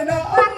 Oh, no.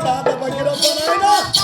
また番組のこの間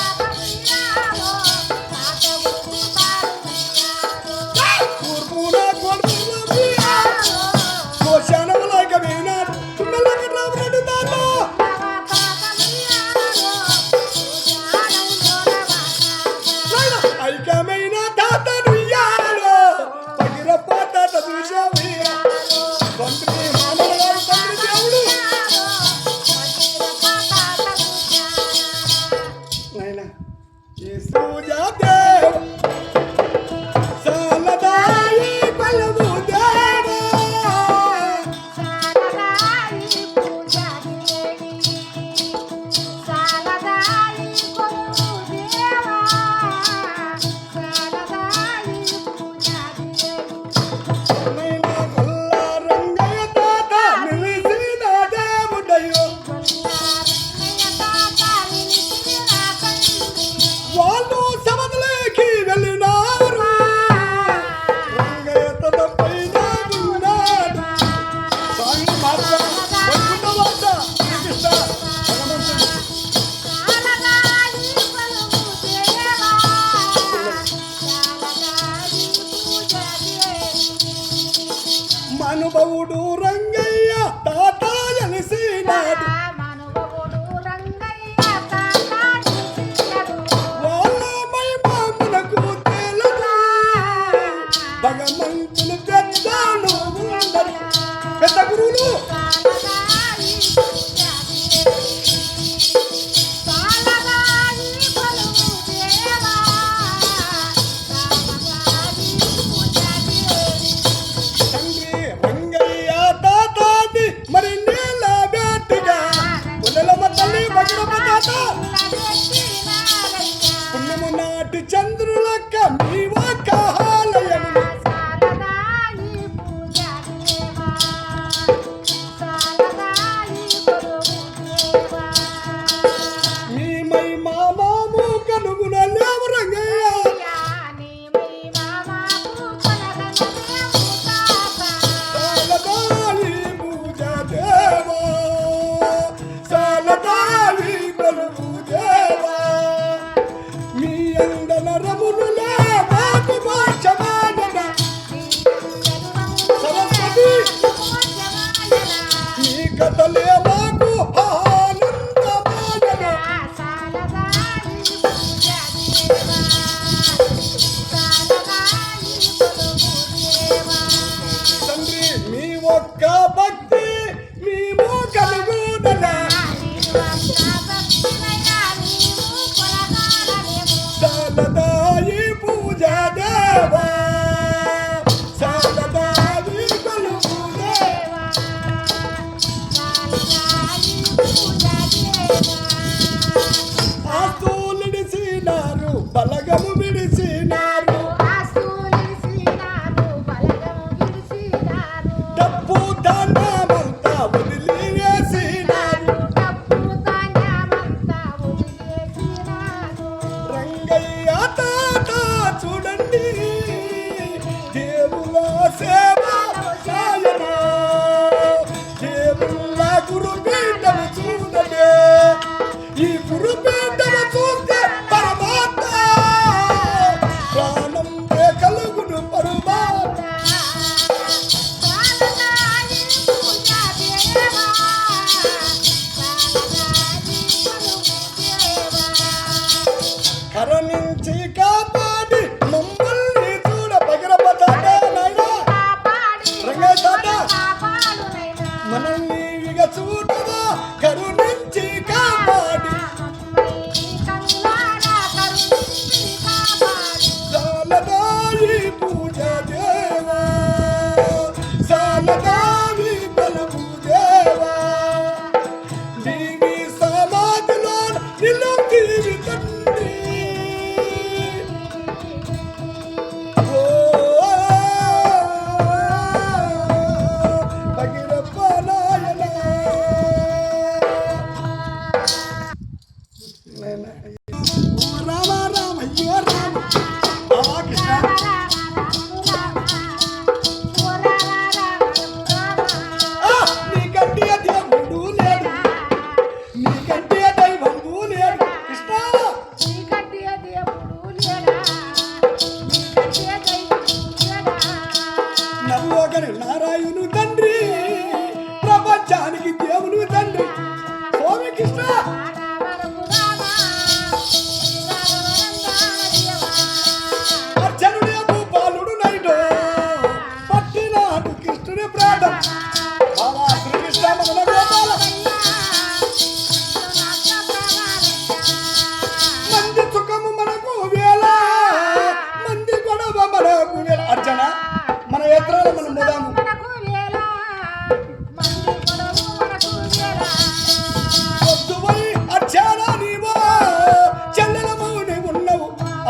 మీ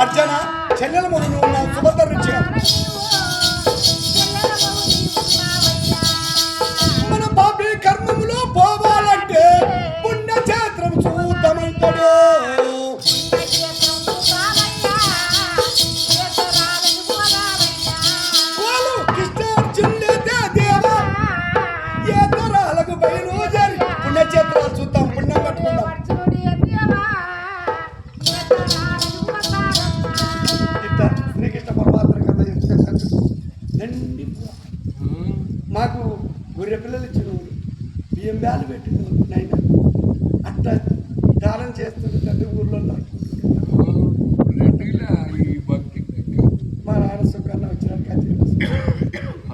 అర్జన చెల్లెల ముందు నువ్వు సుభద్ర నుంచి దండి మాకు గొర్రె పిల్లలు ఇచ్చిన బియ్యం బ్యాలు పెట్టిన నైన్ అట్లా దానం పెద్ద ఊర్లో మా నాన్న సుఖాన్న వచ్చినాక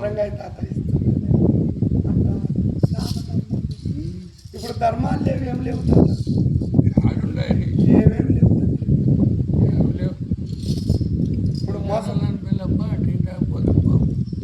రంగాయ తాత ఇస్తుంది ఇప్పుడు ధర్మాలు లేవు ఏం లేవు.